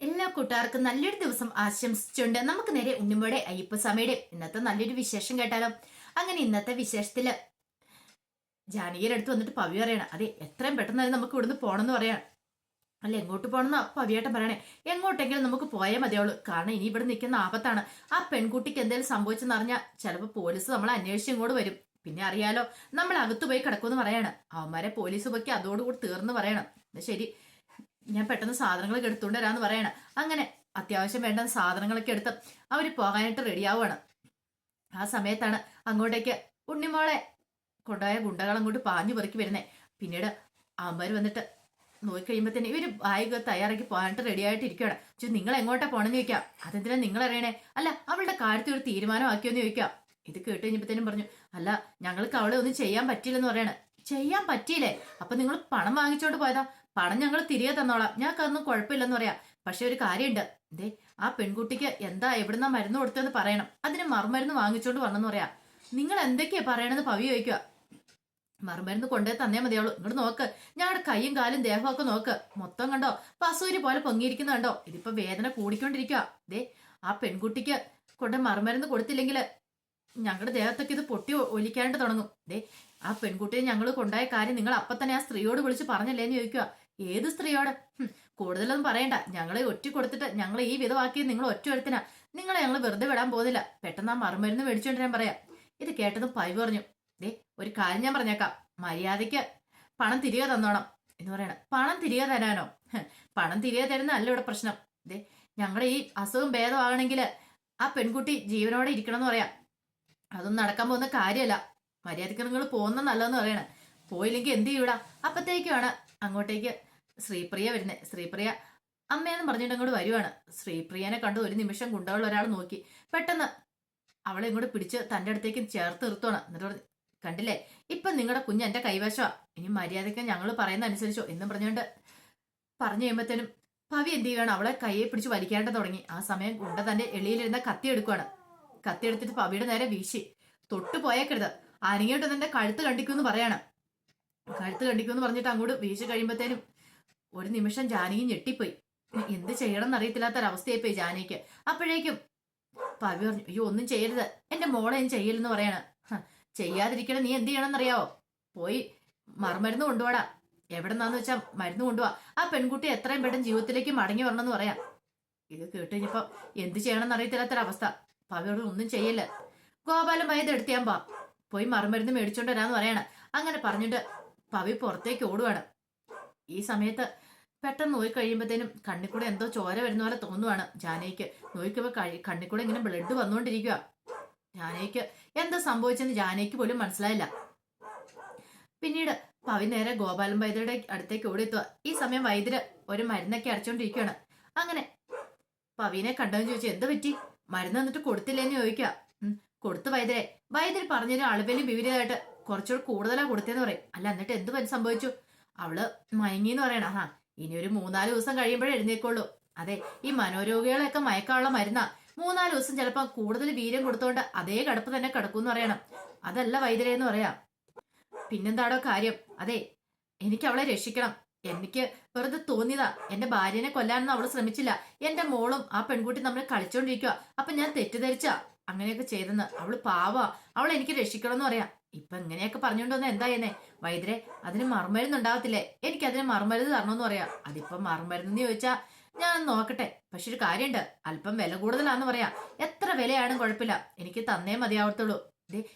എല്ലാ കൂട്ടുകാർക്കും നല്ലൊരു ദിവസം ആശംസിച്ചുകൊണ്ട് നമുക്ക് നേരെ ഉണ്ണിമയുടെ അയ്യപ്പസ്വാമിയുടെ ഇന്നത്തെ നല്ലൊരു വിശേഷം കേട്ടാലോ? അങ്ങനെ ഇന്നത്തെ വിശേഷത്തിൽ ജാനകിയുടെ അടുത്ത് വന്നിട്ട് പവി പറയണം അതെ എത്രയും പെട്ടെന്ന് നമുക്ക് ഇവിടുന്ന് പോണെന്ന് പറയാം അല്ല എങ്ങോട്ട് പോകണമെന്ന് പവിയേട്ടൻ പറയണേ എങ്ങോട്ടെങ്കിലും നമുക്ക് പോയാൽ മതിയുള്ളൂ കാരണം ഇനി ഇവിടെ നിൽക്കുന്ന ആപത്താണ്. ആ പെൺകുട്ടിക്ക് എന്തെങ്കിലും സംഭവിച്ചെന്ന് അറിഞ്ഞാൽ ചിലപ്പോൾ പോലീസ് നമ്മളെ അന്വേഷിച്ച് ഇങ്ങോട്ട് വരും. പിന്നെ അറിയാലോ നമ്മൾ അകത്തു പോയി കിടക്കുമെന്ന് പറയാണ്. അവന്മാരെ പോലീസ് പൊക്കി അതോടുകൂടി തീർന്ന് പറയണം. ശരി ഞാൻ പെട്ടെന്ന് സാധനങ്ങളൊക്കെ എടുത്തുകൊണ്ട് വരാന്ന് പറയണം. അങ്ങനെ അത്യാവശ്യം വേണ്ട സാധനങ്ങളൊക്കെ എടുത്ത് അവർ പോകാനായിട്ട് റെഡിയാവുകയാണ് ആ സമയത്താണ് അങ്ങോട്ടേക്ക് ഉണ്ണിമോളെ കൊണ്ടുപോയ ഗുണ്ടകൾ അങ്ങോട്ട് പാഞ്ഞു പെറുക്കി വരുന്നേ. പിന്നീട് അവന്മാർ വന്നിട്ട് നോക്കിക്കഴിയുമ്പോഴത്തേന് ഇവർ ബാഗ് തയ്യാറാക്കി പോകാനായിട്ട് റെഡി ആയിട്ട് ഇരിക്കുകയാണ് ചോ നിങ്ങൾ എങ്ങോട്ടാ പോണെന്ന് ചോദിക്കാം. അതെന്തിനാ നിങ്ങൾ അറിയണേ അല്ല അവളുടെ കാര്യത്തിൽ ഒരു തീരുമാനമാക്കിയോന്ന് ചോദിക്കാം. ഇത് കേട്ട് കഴിഞ്ഞപ്പോഴത്തേനും പറഞ്ഞു അല്ല ഞങ്ങൾക്ക് അവളെ ഒന്നും ചെയ്യാൻ പറ്റില്ലെന്ന് പറയണേ. ചെയ്യാൻ പറ്റിയില്ലേ? അപ്പൊ നിങ്ങൾ പണം വാങ്ങിച്ചോണ്ട് പോയതാ? പണം ഞങ്ങൾ തിരികെ തന്നോളാം. ഞങ്ങൾക്കതൊന്നും കുഴപ്പമില്ലെന്ന് പറയാം. പക്ഷെ ഒരു കാര്യമുണ്ട് ദേ ആ പെൺകുട്ടിക്ക് എന്താ എവിടുന്ന മരുന്ന് കൊടുത്തതെന്ന് പറയണം. അതിന് മറുമരുന്ന് വാങ്ങിച്ചോണ്ട് വന്നെന്ന് പറയാം. നിങ്ങൾ എന്തൊക്കെയാ പറയണെന്ന് പവി ചോദിക്കുക. മറുമരുന്ന് കൊണ്ടേ തന്നേ മതിയാവുള്ളൂ. ഇങ്ങോട്ട് നോക്ക്. ഞങ്ങളുടെ കൈയും കാലും ദേഹമൊക്കെ നോക്ക്. മൊത്തം കണ്ടോ? പസൂരി പോലെ പൊങ്ങിയിരിക്കുന്ന കണ്ടോ? ഇതിപ്പോ വേദന കൂടിക്കൊണ്ടിരിക്കുക ദേ ആ പെൺകുട്ടിക്ക് കൊണ്ട് മറുമരുന്ന് കൊടുത്തില്ലെങ്കിൽ ഞങ്ങളുടെ ദേഹത്തൊക്കെ ഇത് പൊട്ടി ഒലിക്കാണ്ട് തുടങ്ങും. ദേ ആ പെൺകുട്ടിയെ ഞങ്ങൾ കൊണ്ടായ കാര്യം നിങ്ങൾ അപ്പൊ തന്നെ ആ സ്ത്രീയോട് വിളിച്ച് പറഞ്ഞല്ലേന്ന് ചോദിക്കുക ഏത് സ്ത്രീയോട്? കൂടുതലൊന്നും പറയണ്ട. ഞങ്ങളെ ഒറ്റ കൊടുത്തിട്ട് ഞങ്ങളെ ഈ വിധമാക്കിയത് നിങ്ങൾ ഒറ്റ ഒരുത്തിനാ. നിങ്ങളെ ഞങ്ങൾ വെറുതെ വിടാൻ പോകുന്നില്ല. പെട്ടെന്ന് ആ മറുമരുന്ന് മേടിച്ചോണ്ടിരാൻ പറയാം. ഇത് കേട്ടതും പൈ പറഞ്ഞു. ദേ ഒരു കാര്യം ഞാൻ പറഞ്ഞേക്കാം. മര്യാദയ്ക്ക് പണം തിരികെ തന്നോണം എന്ന് പറയണം. പണം തിരികെ തരാനോ? പണം തിരികെ തരുന്ന അല്ല ഇവിടെ പ്രശ്നം. ദേ ഞങ്ങളുടെ ഈ അസുഖം ഭേദമാകണമെങ്കിൽ ആ പെൺകുട്ടി ജീവനോടെ ഇരിക്കണം എന്ന് പറയാം. അതൊന്നും നടക്കാൻ പോകുന്ന കാര്യമല്ല. മര്യാദയ്ക്ക് നിങ്ങൾ പോകുന്ന നല്ലതെന്ന് പറയണേ. പോയില്ലെങ്കിൽ എന്ത് ചെയ്യൂടാ? അപ്പത്തേക്കുമാണ് അങ്ങോട്ടേക്ക് ശ്രീപ്രിയ വരുന്നേ. ശ്രീപ്രിയ അമ്മയെന്ന് പറഞ്ഞിട്ട് അങ്ങോട്ട് വരുവാണ്. ശ്രീപ്രിയനെ കണ്ട് ഒരു നിമിഷം ഗുണ്ടകൾ ഒരാൾ നോക്കി. പെട്ടെന്ന് അവളെ ഇങ്ങോട്ട് പിടിച്ച് തന്റെ അടുത്തേക്ക് ചേർത്ത് നിർത്തുവാണ്. എന്നിട്ട് പറഞ്ഞു കണ്ടില്ലേ? ഇപ്പൊ നിങ്ങളുടെ കുഞ്ഞ് എന്റെ കൈവശമാ. ഇനി മര്യാദയ്ക്ക് ഞങ്ങൾ പറയുന്ന അനുസരിച്ചോ. എന്നും പറഞ്ഞുകൊണ്ട് പറഞ്ഞു കഴിയുമ്പോഴത്തേനും പവി എന്ത് ചെയ്യുകയാണ് അവളെ കൈയെ പിടിച്ച് വലിക്കാണ്ട് തുടങ്ങി. ആ സമയം ഗുണ്ട തന്റെ എളിയിലിരുന്ന കത്തി എടുക്കുവാണ്. കത്തി എടുത്തിട്ട് പവിയുടെ നേരെ വീശി. തൊട്ടു പോയേക്കരുത് ആരെങ്കിലും നിന്റെ കഴുത്ത് കണ്ടിക്കുമെന്ന് പറയാണ്. കഴുത്ത് കണ്ടിക്കുമെന്ന് പറഞ്ഞിട്ട് അങ്ങോട്ട് വീശി കഴിയുമ്പോഴത്തേനും ഒരു നിമിഷം ജാനകി ഞെട്ടിപ്പോയി. എന്ത് ചെയ്യണം എന്നറിയത്തില്ലാത്തൊരവസ്ഥയായി പോയി ജാനകിക്ക്. അപ്പോഴേക്കും പവി പറഞ്ഞു അയ്യോ ഒന്നും ചെയ്യരുത്. എന്റെ മോളെ ഞാൻ ചെയ്യലെന്ന് പറയാണ്. ചെയ്യാതിരിക്കണ നീ എന്ത് ചെയ്യണമെന്നറിയാവോ? പോയി മറുമരുന്ന് കൊണ്ടുപോടാ എവിടെ നിന്നാന്ന് വെച്ചാ മരുന്ന് കൊണ്ടുപോവാ ആ പെൺകുട്ടി എത്രയും പെട്ടെന്ന് ജീവിതത്തിലേക്ക് മടങ്ങി വരണമെന്ന് പറയാം. ഇത് കേട്ട് എന്ത് ചെയ്യണമെന്ന് അറിയത്തില്ലാത്തൊരവസ്ഥ. പവിയോട് ഒന്നും ചെയ്യല്ല. ഗോപാലം ഭയത് എടുത്തിയാൻ പോയി മറുമരുന്ന് മേടിച്ചോണ്ട് വരാന്ന് പറയാണ്. അങ്ങനെ പറഞ്ഞിട്ട് പവി പുറത്തേക്ക് ഓടുവാണ്. ഈ സമയത്ത് പെട്ടെന്ന് നോയി കഴിയുമ്പോഴത്തേനും കണ്ണിക്കൂടെ എന്തോ ചോര വരുന്ന പോലെ തോന്നുവാണ് ജാനയ്ക്ക് നോയിക്കുമ്പോൾ കഴി കണ്ണിക്കൂടെ ഇങ്ങനെ ബ്ലഡ് വന്നുകൊണ്ടിരിക്കുക ജാനയ്ക്ക് എന്താ സംഭവിച്ചെന്ന് ജാനയ്ക്ക് പോലും മനസ്സിലായില്ല. പിന്നീട് പവി നേരെ ഗോപാലൻ വൈദ്യരുടെ അടുത്തേക്ക് ഓടിയെത്തുക ഈ സമയം വൈദ്യര് ഒരു മരുന്നൊക്കെ അടച്ചോണ്ടിരിക്കുകയാണ് അങ്ങനെ പവീനെ കണ്ടെന്ന് ചോദിച്ചു എന്ത് പറ്റി? മരുന്ന് എന്നിട്ട് കൊടുത്തില്ലെന്ന് ചോദിക്കുക കൊടുത്തു വൈദ്യരെ. വൈദ്യർ പറഞ്ഞൊരു അളവിലും വിവരമായിട്ട് കുറച്ചുകൂടി കൂടുതലാ കൊടുത്തേന്ന് പറയും. അല്ല എന്നിട്ട് എന്ത് പറ്റി സംഭവിച്ചു? അവൾ മയങ്ങിന്ന് പറയണ. ആ ഇനി ഒരു മൂന്നാൽ ദിവസം കഴിയുമ്പോഴേ എഴുന്നേക്കുള്ളൂ. അതെ ഈ മനോരോഗികളെയൊക്കെ മയക്കാനുള്ള മരുന്നാ. മൂന്നാൽ ദിവസം ചിലപ്പോ കൂടുതൽ വീര്യം കൊടുത്തോണ്ട് അതേ കടുപ്പ് തന്നെ കിടക്കൂന്ന് പറയണം. അതല്ല വൈദ്യരെന്ന് പറയാം. പിന്നെന്താടോ കാര്യം? അതെ എനിക്ക് അവളെ രക്ഷിക്കണം. എനിക്ക് വെറുതെ തോന്നിയതാ. എന്റെ ഭാര്യനെ കൊല്ലാനൊന്നും അവൾ ശ്രമിച്ചില്ല. എന്റെ മോളും ആ പെൺകുട്ടി നമ്മൾ കളിച്ചോണ്ടിരിക്കുക അപ്പൊ ഞാൻ തെറ്റിദ്ധരിച്ച? അങ്ങനെയൊക്കെ ചെയ്തെന്ന്. അവൾ പാവാ. അവളെനിക്ക് രക്ഷിക്കണം എന്ന് പറയാം. ഇപ്പൊ ഇങ്ങനെയൊക്കെ വന്ന എന്താ ചെയ്യുന്നേ? വൈദ്യരെ അതിന് മറുമരുന്ന് ഉണ്ടാവത്തില്ലേ എനിക്ക് അതിന് മറുമരുന്ന് തരണമെന്ന് പറയാ. അതിപ്പം മറുമരുന്ന് ചോദിച്ചാ ഞാൻ നോക്കട്ടെ. പക്ഷെ ഒരു കാര്യമുണ്ട് അല്പം വില കൂടുതലാന്ന് പറയാ. എത്ര വിലയാണെങ്കിലും കുഴപ്പമില്ല. എനിക്ക് തന്നേ മതിയാവത്തുള്ളൂ.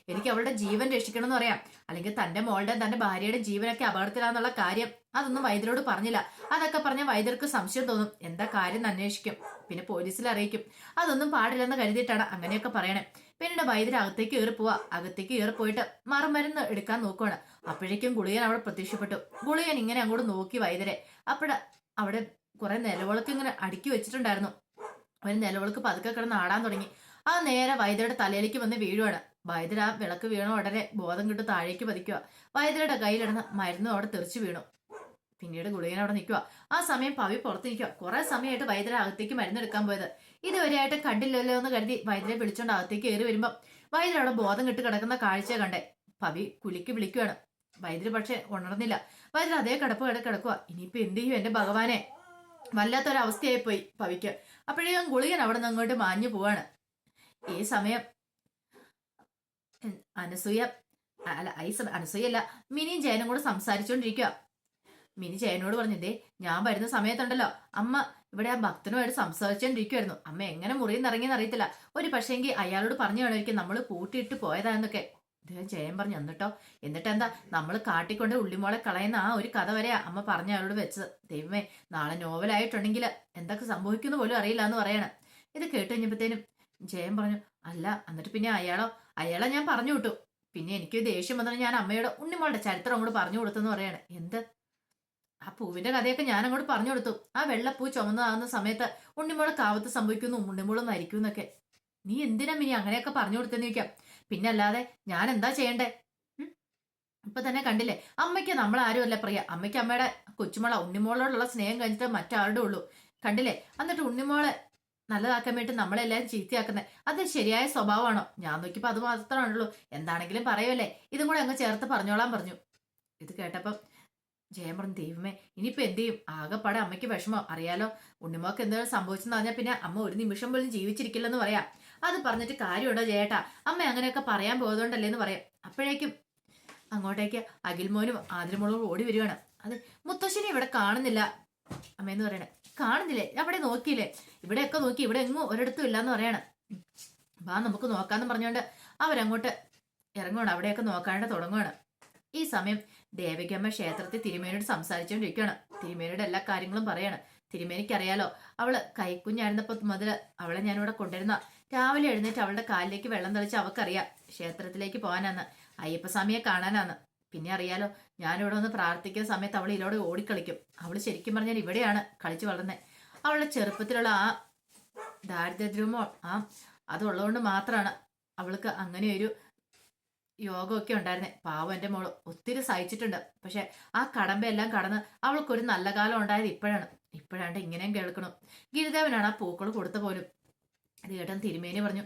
എനിക്ക് അവളുടെ ജീവൻ രക്ഷിക്കണം എന്ന് പറയാം. അല്ലെങ്കിൽ തന്റെ മോളുടെ തന്റെ ഭാര്യയുടെ ജീവനൊക്കെ അപകടത്തിലാന്നുള്ള കാര്യം അതൊന്നും വൈദ്യരോട് പറഞ്ഞില്ല. അതൊക്കെ പറഞ്ഞ വൈദ്യർക്ക് സംശയം തോന്നും. എന്താ കാര്യം അന്വേഷിക്കും. പിന്നെ പോലീസിൽ അറിയിക്കും. അതൊന്നും പാടില്ലെന്ന് കരുതിയിട്ടാണ് അങ്ങനെയൊക്കെ പറയണേ. പിന്നീട് വൈദ്യർ അകത്തേക്ക് കയറി പോവാ അകത്തേക്ക് കയറി പോയിട്ട് മറുമരുന്ന് എടുക്കാൻ നോക്കുവാണ്. അപ്പോഴേക്കും ഗുളികൻ അവിടെ പ്രത്യക്ഷപ്പെട്ടു. ഗുളികൻ ഇങ്ങനെ അങ്ങോട്ട് നോക്കി വൈദ്യരെ. അപ്പോഴ അവിടെ കുറെ നിലവിളക്ക് ഇങ്ങനെ അടുക്കി വെച്ചിട്ടുണ്ടായിരുന്നു. ഒരു നിലവിളക്ക് പതുക്കെ കിടന്ന് ആടാൻ തുടങ്ങി. ആ നേരെ വൈദ്യരുടെ തലയിലേക്ക് വന്ന് വീഴുവാണ്. വൈദ്യർ ആ വിളക്ക് വീണ ഉടനെ ബോധം കിട്ട് താഴേക്ക് പതിക്കുക വൈദ്യരുടെ കയ്യിലിടുന്ന മരുന്ന് അവിടെ തെറിച്ചു വീണു. പിന്നീട് ഗുളികൻ അവിടെ നിൽക്കുക ആ സമയം പവി പുറത്ത് നിൽക്കുക കുറെ സമയമായിട്ട് വൈദ്യരെ അകത്തേക്ക് മരുന്നെടുക്കാൻ പോയത്. ഇതുവരെയായിട്ട് കണ്ടില്ലല്ലോ എന്ന് കരുതി വൈദ്യരെ വിളിച്ചോണ്ട് അകത്തേക്ക് കയറി വരുമ്പോൾ വൈദ്യർ അവിടെ ബോധം കെട്ട് കിടക്കുന്ന കാഴ്ച കണ്ടേ. പവി കുലിക്ക് വിളിക്കുകയാണ് വൈദ്യര് പക്ഷെ ഉണർന്നില്ല. വൈദ്യർ അതേ കിടപ്പ് കിട കിടക്കുക ഇനിയിപ്പോ എന്ത് ചെയ്യും എന്റെ ഭഗവാനെ? വല്ലാത്തൊരവസ്ഥയായി പോയി പവിക്ക്. അപ്പോഴേക്കും ഗുളികൻ അവിടെ നിന്ന് അങ്ങോട്ട് മാഞ്ഞു പോവാണ്. ഈ സമയം അനസൂയ അല്ല ഐസ് അനസൂയല്ല മിനിയും ജയനും കൂടെ സംസാരിച്ചുകൊണ്ടിരിക്കുക മിനി ജയനോട് പറഞ്ഞതേ ഞാൻ വരുന്ന സമയത്തുണ്ടല്ലോ. അമ്മ ഇവിടെ ആ ഭക്തനുമായിട്ട് സംസാരിച്ചോണ്ടിരിക്കുവായിരുന്നു. അമ്മ എങ്ങനെ മുറിയിൽ നിന്ന് ഇറങ്ങിയെന്ന് അറിയത്തില്ല. ഒരു പക്ഷേങ്കിൽ അയാളോട് പറഞ്ഞു വേണമായിരിക്കും നമ്മൾ കൂട്ടിയിട്ട് പോയതാന്നൊക്കെ ഇദ്ദേഹം ജയൻ പറഞ്ഞു എന്നിട്ടോ? എന്നിട്ട് എന്താ നമ്മൾ കാട്ടിക്കൊണ്ട് ഉള്ളിമോളെ കളയുന്ന ആ ഒരു കഥ വരെയാ അമ്മ പറഞ്ഞ അയാളോട് വെച്ചത്. ദൈവമേ നാളെ നോവലായിട്ടുണ്ടെങ്കിൽ എന്തൊക്കെ സംഭവിക്കുന്നു പോലും അറിയില്ല എന്ന് പറയണം. ഇത് കേട്ട് കഴിഞ്ഞപ്പോഴത്തേനും ജയൻ പറഞ്ഞു അല്ല എന്നിട്ട് പിന്നെ അയാളോ? അയാളെ ഞാൻ പറഞ്ഞു വിട്ടു. പിന്നെ എനിക്ക് ദേഷ്യം വന്നാൽ ഞാൻ അമ്മയുടെ ഉണ്ണിമോളുടെ ചരിത്രം അങ്ങോട്ട് പറഞ്ഞു കൊടുത്തെന്ന് പറയാണ്. എന്ത്? ആ പൂവിന്റെ കഥയൊക്കെ ഞാൻ അങ്ങോട്ട് പറഞ്ഞു കൊടുത്തു. ആ വെള്ളപ്പൂ ചുമന്നതാകുന്ന സമയത്ത് ഉണ്ണിമോളെ കാവത്ത് സംഭവിക്കുന്നു. ഉണ്ണിമോൾ മരിക്കും എന്നൊക്കെ. നീ എന്തിനാ മിനി അങ്ങനെയൊക്കെ പറഞ്ഞു കൊടുത്തെന്ന് ചോദിക്കാം. പിന്നെ അല്ലാതെ ഞാൻ എന്താ ചെയ്യണ്ടേ? ഇപ്പൊ തന്നെ കണ്ടില്ലേ? അമ്മയ്ക്ക് നമ്മൾ അല്ല പ്രിയ. അമ്മയ്ക്ക് അമ്മയുടെ കൊച്ചുമോള. ഉണ്ണിമോളോടുള്ള സ്നേഹം കഴിഞ്ഞിട്ട് മറ്റാരുടെ ഉള്ളൂ. കണ്ടില്ലേ? എന്നിട്ട് ഉണ്ണിമോളെ നല്ലതാക്കാൻ വേണ്ടി നമ്മളെല്ലാം ചീത്തയാക്കുന്നത് അത് ശരിയായ സ്വഭാവമാണോ? ഞാൻ നോക്കിയപ്പോ അത് മാത്രമാണുള്ളൂ. എന്താണെങ്കിലും പറയുമല്ലേ ഇതും കൂടെ അങ്ങ് ചേർത്ത് പറഞ്ഞോളാൻ പറഞ്ഞു. ഇത് കേട്ടപ്പം ജയം ദൈവമേ ഇനിയിപ്പോ എന്ത് ചെയ്യും? ആകെപ്പാടെ അമ്മയ്ക്ക് വിഷമം. അറിയാലോ ഉണ്ണിമോക്ക് എന്തെങ്കിലും സംഭവിച്ചെന്ന് പറഞ്ഞാൽ പിന്നെ അമ്മ ഒരു നിമിഷം പോലും ജീവിച്ചിരിക്കില്ലെന്ന് പറയാം. അത് പറഞ്ഞിട്ട് കാര്യമുണ്ടോ ജയേട്ടാ? അമ്മ അങ്ങനെയൊക്കെ പറയാൻ പോയതുകൊണ്ടല്ലേ എന്ന് പറയാം. അപ്പോഴേക്കും അങ്ങോട്ടേക്ക് അഖിൽമോനും ആതിരമോളും ഓടി വരികയാണ്. അത് മുത്തശ്ശിനെ ഇവിടെ കാണുന്നില്ല അമ്മയെന്ന് പറയണേ. കാണുന്നില്ലേ? അവിടെ നോക്കിയില്ലേ? ഇവിടെയൊക്കെ നോക്കി ഇവിടെ എങ്ങും ഒരിടത്തും ഇല്ലാന്ന് പറയണം. വാ നമുക്ക് നോക്കാന്ന് പറഞ്ഞുകൊണ്ട് അവരങ്ങോട്ട് ഇറങ്ങുവാണ്. അവിടെയൊക്കെ നോക്കാണ്ട് തുടങ്ങുവാണ്. ഈ സമയം ദേവികമ്മ ക്ഷേത്രത്തിൽ തിരുമേനോട് സംസാരിച്ചുകൊണ്ടിരിക്കുകയാണ് തിരുമേനിയുടെ എല്ലാ കാര്യങ്ങളും പറയാണ്. തിരുമേനിക്ക് അറിയാലോ അവൾ കൈക്കുഞ്ഞായിരുന്നപ്പോ മുതൽ അവളെ ഞാനിവിടെ കൊണ്ടുവരുന്ന. രാവിലെ എഴുന്നേറ്റ് അവളുടെ കാലിലേക്ക് വെള്ളം തെളിച്ച് അവക്കറിയാം ക്ഷേത്രത്തിലേക്ക് പോകാനാന്ന് അയ്യപ്പസ്വാമിയെ കാണാനാന്ന്. പിന്നെ അറിയാലോ ഞാനിവിടെ ഒന്ന് പ്രാർത്ഥിക്കുന്ന സമയത്ത് അവൾ ഇതിലൂടെ ഓടിക്കളിക്കും. അവൾ ശരിക്കും പറഞ്ഞാൽ ഇവിടെയാണ് കളിച്ചു വളർന്നത് അവളുടെ ചെറുപ്പത്തിലുള്ള ആ ദാരിദ്ര്യമോ ആ അതുള്ളതുകൊണ്ട് മാത്രമാണ് അവൾക്ക് അങ്ങനെ ഒരു യോഗമൊക്കെ ഉണ്ടായിരുന്നേ. പാവം എന്റെ മോൾ. ഒത്തിരി സഹിച്ചിട്ടുണ്ട്. പക്ഷെ ആ കടമ്പയെല്ലാം കടന്ന് അവൾക്കൊരു നല്ല കാലം ഉണ്ടായത് ഇപ്പോഴാണ്. ഇപ്പോഴാണ്ട് ഇങ്ങനെയും കേൾക്കണം. ഗിരിദേവനാണ് ആ പൂക്കൾ കൊടുത്ത പോലും. അത് കേട്ടൻ തിരുമേനി പറഞ്ഞു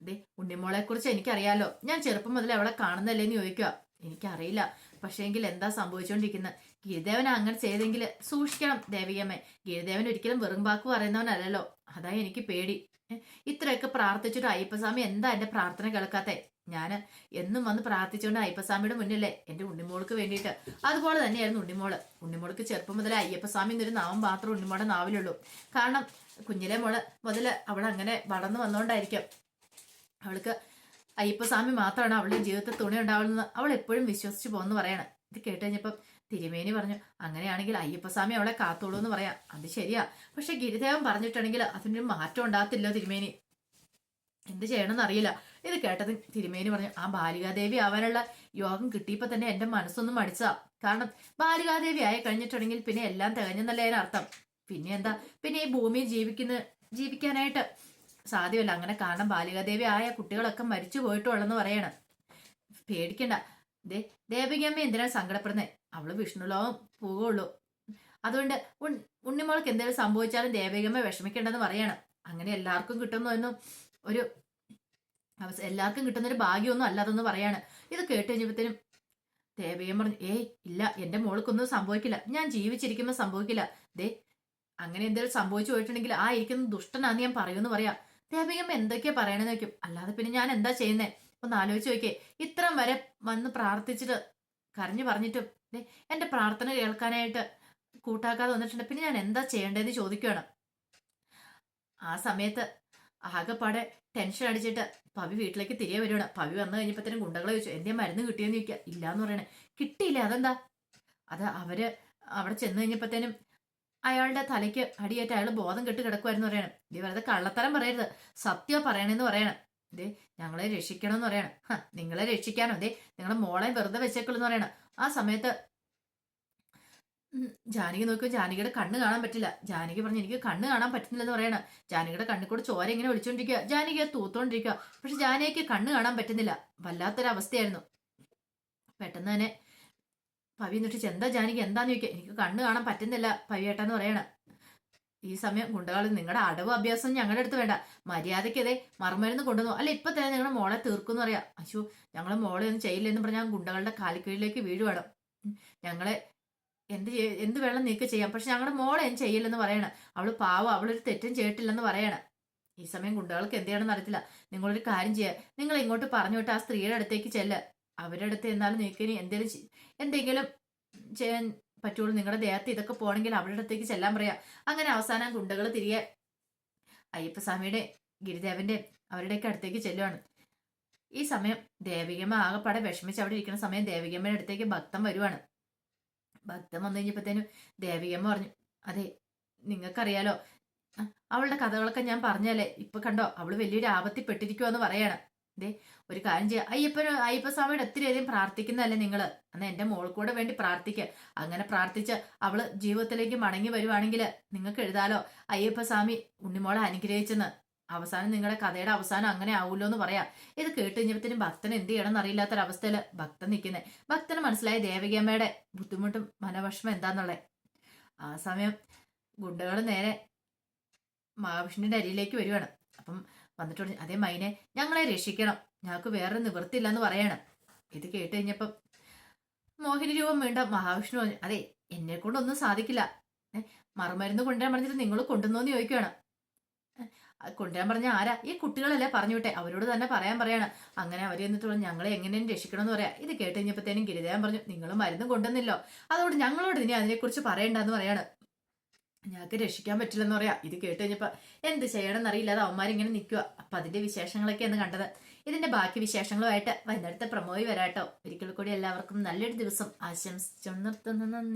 ദേ ഉണ്ണിമോളെ കുറിച്ച് എനിക്കറിയാലോ. ഞാൻ ചെറുപ്പം മുതലേ അവളെ കാണുന്നല്ലേ കാണുന്നല്ലേന്ന് ചോദിക്കുക. എനിക്കറിയില്ല. പക്ഷേങ്കിൽ എന്താ സംഭവിച്ചുകൊണ്ടിരിക്കുന്നത് ഗിരിദേവൻ അങ്ങനെ ചെയ്തെങ്കിൽ സൂക്ഷിക്കണം ദേവികമ്മേ ഗിരിദേവൻ ഒരിക്കലും വെറും വാക്ക് പറയുന്നവനല്ലല്ലോ. അതാ എനിക്ക് പേടി. ഇത്രയൊക്കെ പ്രാർത്ഥിച്ചിട്ട് അയ്യപ്പസ്വാമി എന്താ എന്റെ പ്രാർത്ഥന കേൾക്കാത്തെ? ഞാൻ എന്നും വന്ന് പ്രാർത്ഥിച്ചുകൊണ്ട് അയ്യപ്പസ്വാമിയുടെ മുന്നിലേ എന്റെ ഉണ്ണിമോൾക്ക് വേണ്ടിയിട്ട്. അതുപോലെ തന്നെയായിരുന്നു ഉണ്ണിമോൾ. ഉണ്ണിമോൾക്ക് ചെറുപ്പം മുതലേ അയ്യപ്പസ്വാമി എന്നൊരു നാമം മാത്രം ഉണ്ണിമോടെ നാവിലുള്ളൂ. കാരണം കുഞ്ഞിലെ മോൾ മുതൽ അവൾ അങ്ങനെ വളർന്നു വന്നുകൊണ്ടായിരിക്കും അവൾക്ക് അയ്യപ്പസ്വാമി മാത്രമാണ് അവളുടെ ജീവിതത്തിൽ തുണി ഉണ്ടാവുന്നത്. അവൾ എപ്പോഴും വിശ്വസിച്ച് പോകുന്നു പറയാണ്. ഇത് കേട്ട് കഴിഞ്ഞപ്പം തിരുമേനി പറഞ്ഞു അങ്ങനെയാണെങ്കിൽ അയ്യപ്പസ്വാമി അവളെ കാത്തോളൂ എന്ന് പറയാം. അത് ശരിയാ. പക്ഷെ ഗിരിദേവൻ പറഞ്ഞിട്ടുണ്ടെങ്കിൽ അതിനൊരു മാറ്റം ഉണ്ടാകത്തില്ലോ തിരുമേനി. എന്ത് ചെയ്യണമെന്ന് അറിയില്ല. ഇത് കേട്ടത് തിരുമേനി പറഞ്ഞു ആ ബാലികാദേവി ആവാനുള്ള യോഗം കിട്ടിയപ്പോ തന്നെ എന്റെ മനസ്സൊന്നും മടിച്ചാ കാരണം ബാലികാദേവി ആയി കഴിഞ്ഞിട്ടുണ്ടെങ്കിൽ പിന്നെ എല്ലാം തികഞ്ഞെന്നല്ലേ അതിനർത്ഥം പിന്നെ എന്താ? പിന്നെ ഈ ഭൂമിയിൽ ജീവിക്കുന്ന ജീവിക്കാനായിട്ട് സാധ്യമല്ല. അങ്ങനെ കാരണം ബാലികാദേവി ആയ കുട്ടികളൊക്കെ മരിച്ചു പോയിട്ടുള്ളെന്ന് പറയണം. പേടിക്കണ്ട. ദേ ദേവികമ്മ എന്തിനാണ് സങ്കടപ്പെടുന്നത് അവൾ വിഷ്ണുലോകം പോകുള്ളൂ അതുകൊണ്ട് ഉണ്ണിമോൾക്ക് എന്തെങ്കിലും സംഭവിച്ചാലും ദേവികമ്മ വിഷമിക്കേണ്ടെന്ന് പറയണം. അങ്ങനെ എല്ലാവർക്കും കിട്ടുന്നൊന്നും ഒരു എല്ലാവർക്കും കിട്ടുന്ന ഒരു ഭാഗ്യമൊന്നും അല്ലാതെന്ന് പറയാണ്. ഇത് കേട്ട് കഴിഞ്ഞപ്പോഴത്തേനും ദേവയം പറഞ്ഞു ഏയ് ഇല്ല എന്റെ മോൾക്കൊന്നും സംഭവിക്കില്ല. ഞാൻ ജീവിച്ചിരിക്കുമ്പോൾ സംഭവിക്കില്ല. ദേ അങ്ങനെ എന്തെങ്കിലും സംഭവിച്ചു പോയിട്ടുണ്ടെങ്കിൽ ആ ഇരിക്കുന്ന ദുഷ്ടനാന്ന് ഞാൻ പറയുമെന്ന് പറയാം. ദേവയമ്മ എന്തൊക്കെയാ പറയണെന്ന് വെക്കും അല്ലാതെ പിന്നെ ഞാൻ എന്താ ചെയ്യുന്നേ? ഒന്ന് ആലോചിച്ച് നോക്കിയേ. ഇത്രയും വരെ വന്ന് പ്രാർത്ഥിച്ചിട്ട് കരഞ്ഞു പറഞ്ഞിട്ടും ദേ എന്റെ പ്രാർത്ഥന കേൾക്കാനായിട്ട് കൂട്ടാക്കാതെ വന്നിട്ടുണ്ട്. പിന്നെ ഞാൻ എന്താ ചെയ്യേണ്ടതെന്ന് ചോദിക്കുകയാണ് ആ സമയത്ത് ആകെപ്പാടെ ടെൻഷൻ അടിച്ചിട്ട് പവി വീട്ടിലേക്ക് തിരികെ വരുവാണ്. പവി വന്നു കഴിഞ്ഞപ്പോഴത്തേനും ഗുണ്ടകളെ ചോദിച്ചു എന്തേ മരുന്ന് കിട്ടിയെന്ന് ചോദിക്കുക ഇല്ല എന്ന് പറയണേ. കിട്ടിയില്ല. അതെന്താ? അത് അവർ അവിടെ ചെന്ന് കഴിഞ്ഞപ്പോഴത്തേനും അയാളുടെ തലയ്ക്ക് അടിയേറ്റ് അയാൾ ബോധം കെട്ട് കിടക്കുമായിരുന്നു പറയണം. ഇത് വെറുതെ കള്ളത്തരം പറയരുത്. സത്യം പറയണെന്ന് പറയണം. ദേ ഞങ്ങളെ രക്ഷിക്കണം എന്ന് പറയണം നിങ്ങളെ രക്ഷിക്കാനോ? ദേ നിങ്ങളെ മോളെ വെറുതെ വെച്ചേക്കുള്ളൂ എന്ന് പറയണം. ആ സമയത്ത് ജാനകി നോക്കുമ്പോൾ ജാനകിയുടെ കണ്ണ് കാണാൻ പറ്റില്ല. ജാനകി പറഞ്ഞു എനിക്ക് കണ്ണ് കാണാൻ പറ്റുന്നില്ലെന്ന് പറയണം. ജാനകിയുടെ കണ്ണിൽ കൂടെ ചോര ഇങ്ങനെ ഒളിച്ചോണ്ടിരിക്കുക ജാനകിയെ തൂത്തോണ്ടിരിക്കുക പക്ഷെ ജാനകിക്ക് കണ്ണ് കാണാൻ പറ്റുന്നില്ല. വല്ലാത്തൊരവസ്ഥയായിരുന്നു. പെട്ടെന്ന് തന്നെ പവി എന്നിട്ട് എന്താ ജാനകി? എന്താന്ന് ചോദിക്കുക എനിക്ക് കണ്ണ് കാണാൻ പറ്റുന്നില്ല പവിയേട്ടാന്ന് പറയണം. ഈ സമയം ഗുണ്ടകളിൽ നിങ്ങളുടെ അടവ് അഭ്യാസം ഞങ്ങളുടെ അടുത്ത് വേണ്ട. മര്യാദയ്ക്കതേ മറുമരുന്ന് കൊണ്ടുവന്നു. അല്ല ഇപ്പൊ തന്നെ നിങ്ങളുടെ മോളെ തീർക്കുന്നു പറയാം. അശു ഞങ്ങളെ മോളെ ഒന്നും ചെയ്യില്ല എന്ന് പറഞ്ഞാൽ ഗുണ്ടകളുടെ കാലിക്കീഴിലേക്ക് വീഴുവാണ്. ഞങ്ങളെ എന്ത് എന്ത് വേണം നീക്ക് ചെയ്യാം. പക്ഷെ ഞങ്ങളുടെ മോളെ ഞാൻ ചെയ്യില്ലെന്ന് പറയണം. അവൾ പാവം അവളൊരു തെറ്റും ചെയ്തിട്ടില്ലെന്ന് പറയണം. ഈ സമയം ഗുണ്ടകൾക്ക് എന്ത് ചെയ്യണമെന്ന് അറിയത്തില്ല. നിങ്ങളൊരു കാര്യം ചെയ്യുക നിങ്ങൾ ഇങ്ങോട്ട് പറഞ്ഞു വിട്ട് ആ സ്ത്രീയുടെ അടുത്തേക്ക് ചെല്ല്. അവരുടെ അടുത്ത് എന്നാലും നീക്കിനി എന്തെങ്കിലും എന്തെങ്കിലും ചെയ്യാൻ പറ്റുള്ളൂ. നിങ്ങളുടെ ദേഹത്ത് ഇതൊക്കെ പോകണമെങ്കിൽ അവരുടെ അടുത്തേക്ക് ചെല്ലാൻ പറയാം. അങ്ങനെ അവസാനം ഗുണ്ടകൾ തിരികെ അയ്യപ്പസ്വാമിയുടെ ഗിരിദേവന്റെ അവരുടെയൊക്കെ അടുത്തേക്ക് ചെല്ലുവാണ്. ഈ സമയം ദേവികമ്മ ആകെപ്പാടെ വിഷമിച്ച് അവിടെ ഇരിക്കുന്ന സമയം ദേവികമ്മയുടെ അടുത്തേക്ക് ഭക്തം വരുവാണ്. ഭക്തൻ വന്നു കഴിഞ്ഞപ്പോഴത്തേനും ദേവികമ്മ പറഞ്ഞു അതെ നിങ്ങൾക്കറിയാലോ അവളുടെ കഥകളൊക്കെ ഞാൻ പറഞ്ഞല്ലേ ഇപ്പൊ കണ്ടോ അവൾ വലിയൊരു ആപത്തിൽ പെട്ടിരിക്കുവാന്ന് പറയാണ്. ദേ ഒരു കാര്യം ചെയ്യാം. അയ്യപ്പന് അയ്യപ്പസ്വാമിയുടെ ഒത്തിരി അധികം പ്രാർത്ഥിക്കുന്നതല്ലേ നിങ്ങൾ? അന്ന് എന്റെ മോൾക്കൂടെ കൂടെ വേണ്ടി പ്രാർത്ഥിക്കുക അങ്ങനെ പ്രാർത്ഥിച്ച് അവൾ ജീവിതത്തിലേക്ക് മടങ്ങി വരുവാണെങ്കിൽ നിങ്ങൾക്ക് എഴുതാലോ അയ്യപ്പസ്വാമി ഉണ്ണിമോളെ അനുഗ്രഹിച്ചെന്ന്. അവസാനം നിങ്ങളുടെ കഥയുടെ അവസാനം അങ്ങനെ ആവുമല്ലോ എന്ന് പറയാം. ഇത് കേട്ട് കഴിഞ്ഞപ്പോഴത്തേനും ഭക്തൻ എന്ത് ചെയ്യണം എന്നറിയില്ലാത്തൊരവസ്ഥയിൽ ഭക്തൻ നിൽക്കുന്നത് ഭക്തന് മനസ്സിലായ ദേവകിയമ്മയുടെ ബുദ്ധിമുട്ടും മനവിഷമം എന്താന്നുള്ളത് ആ സമയം ഗുണ്ടകൾ നേരെ മഹാവിഷ്ണുവിന്റെ അരിയിലേക്ക് വരുവാണ്. അപ്പം വന്നിട്ട് അതേ മൈനെ ഞങ്ങളെ രക്ഷിക്കണം. ഞങ്ങൾക്ക് വേറെ നിവൃത്തിയില്ല എന്ന് പറയണം. ഇത് കേട്ട് കഴിഞ്ഞപ്പം മോഹിനി രൂപം വേണ്ട മഹാവിഷ്ണു അതെ എന്നെ കൊണ്ടൊന്നും സാധിക്കില്ല മറുമരുന്ന് കൊണ്ടുവരാൻ പറഞ്ഞിട്ട് നിങ്ങൾ കൊണ്ടുവന്നോന്ന് ചോദിക്കുകയാണ് കൊണ്ടുവരാൻ പറഞ്ഞ ആരാ? ഈ കുട്ടികളല്ലേ പറഞ്ഞു വിട്ടെ. അവരോട് തന്നെ പറയാൻ പറയാണ്. അങ്ങനെ അവർ എന്നിട്ടുള്ള ഞങ്ങളെ എങ്ങനെയും രക്ഷിക്കണമെന്ന് പറയാം. ഇത് കേട്ട് കഴിഞ്ഞപ്പോഴത്തേനും ഗിരിദേവൻ പറഞ്ഞു നിങ്ങൾ മരുന്ന് കൊണ്ടുവന്നില്ലോ. അതുകൊണ്ട് ഞങ്ങളോട് ഇനി അതിനെക്കുറിച്ച് പറയണ്ടെന്ന് പറയാണ്. ഞങ്ങൾക്ക് രക്ഷിക്കാൻ പറ്റില്ലെന്ന് പറയാ. ഇത് കേട്ട് കഴിഞ്ഞപ്പോൾ എന്ത് ചെയ്യണം എന്നറിയില്ലാതെ അവന്മാരിങ്ങനെ നിൽക്കുക അപ്പൊ അതിന്റെ വിശേഷങ്ങളൊക്കെയാണ് കണ്ടത്. ഇതിന്റെ ബാക്കി വിശേഷങ്ങളുമായിട്ട് വൈകുന്നേരത്തെ പ്രമോയി വരാട്ടോ. ഒരിക്കൽ കൂടി എല്ലാവർക്കും നല്ലൊരു ദിവസം. ആശംസിച്ചു നിർത്തുന്നു. നന്ദി.